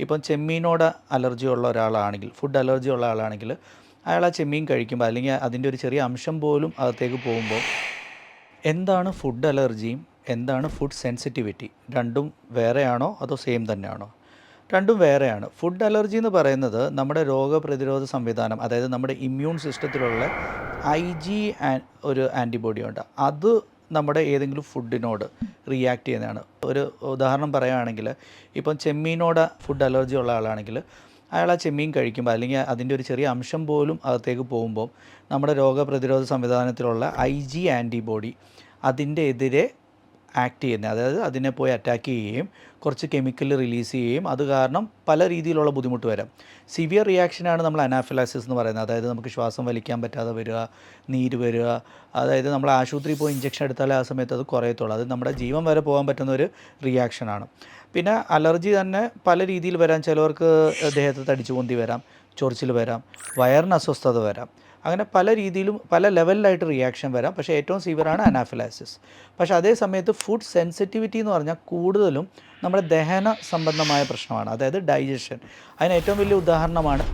ഇപ്പം ചെമ്മീനോട് അലർജി ഉള്ള ഒരാളാണെങ്കിൽ ഫുഡ് അലർജി ഉള്ള ആളാണെങ്കിൽ അയാൾ ആ ചെമ്മീൻ കഴിക്കുമ്പോൾ അല്ലെങ്കിൽ അതിന്റെ ഒരു ചെറിയ അംശം പോലും അകത്തേക്ക് പോകുമ്പോൾ എന്താണ് ഫുഡ് അലർജിയും എന്താണ് ഫുഡ് സെൻസിറ്റിവിറ്റി രണ്ടും വേറെയാണോ അതോ സെയിം തന്നെയാണോ? രണ്ടും വേറെയാണ്. ഫുഡ് അലർജി എന്ന് പറയുന്നത് നമ്മുടെ രോഗപ്രതിരോധ സംവിധാനം അതായത് നമ്മുടെ ഇമ്മ്യൂൺ സിസ്റ്റത്തിലുള്ള ഐ ജി ഒരു ആന്റിബോഡി ഉണ്ട്. അത് നമ്മുടെ ഏതെങ്കിലും ഫുഡിനോട് റിയാക്ട് ചെയ്യുന്നതാണ്. ഒരു ഉദാഹരണം പറയുകയാണെങ്കിൽ ഇപ്പം ചെമ്മീനോട് ഫുഡ് അലർജി ഉള്ള ആളാണെങ്കിൽ അയാൾ ആ ചെമ്മീൻ കഴിക്കുമ്പോൾ അല്ലെങ്കിൽ അതിന്റെ ഒരു ചെറിയ അംശം പോലും അകത്തേക്ക് പോകുമ്പോൾ നമ്മുടെ രോഗപ്രതിരോധ സംവിധാനത്തിലുള്ള ഐ ജി ആന്റിബോഡി അതിന്റെ എതിരെ ആക്ട് ചെയ്യുന്നത്. അതായത് അതിനെ പോയി അറ്റാക്ക് ചെയ്യുകയും കുറച്ച് കെമിക്കൽ റിലീസ് ചെയ്യുകയും അത് കാരണം പല രീതിയിലുള്ള ബുദ്ധിമുട്ട് വരാം. സിവിയർ റിയാക്ഷനാണ് നമ്മൾ അനാഫിലാസിസ് എന്ന് പറയുന്നത്. അതായത് നമുക്ക് ശ്വാസം വലിക്കാൻ പറ്റാതെ വരിക നീര് വരിക അതായത് നമ്മൾ ആശുപത്രിയിൽ പോയി ഇഞ്ചക്ഷൻ എടുത്താലേ ആ സമയത്ത് അത് കുറയത്തുള്ളൂ. അത് നമ്മുടെ ജീവൻ വരെ പോകാൻ പറ്റുന്ന ഒരു റിയാക്ഷനാണ് പിന്നെ അലർജി തന്നെ പല രീതിയിൽ വരാം. ചിലവർക്ക് ദേഹത്ത് തടിച്ചു പൊന്തി വരാം ചൊറിച്ചിൽ വരാം വയറിന് അസ്വസ്ഥത വരാം. അങ്ങനെ പല രീതിയിലും പല ലെവലിലായിട്ട് റിയാക്ഷൻ വരാം. പക്ഷേ ഏറ്റവും സീവറാണ് അനാഫിലാസിസ്. പക്ഷേ അതേ സമയത്ത് ഫുഡ് സെൻസിറ്റിവിറ്റി എന്ന് പറഞ്ഞാൽ കൂടുതലും നമ്മുടെ ദഹന സംബന്ധമായ പ്രശ്നമാണ് അതായത് ഡൈജഷൻ അതിന് ഏറ്റവും വലിയ ഉദാഹരണമാണ്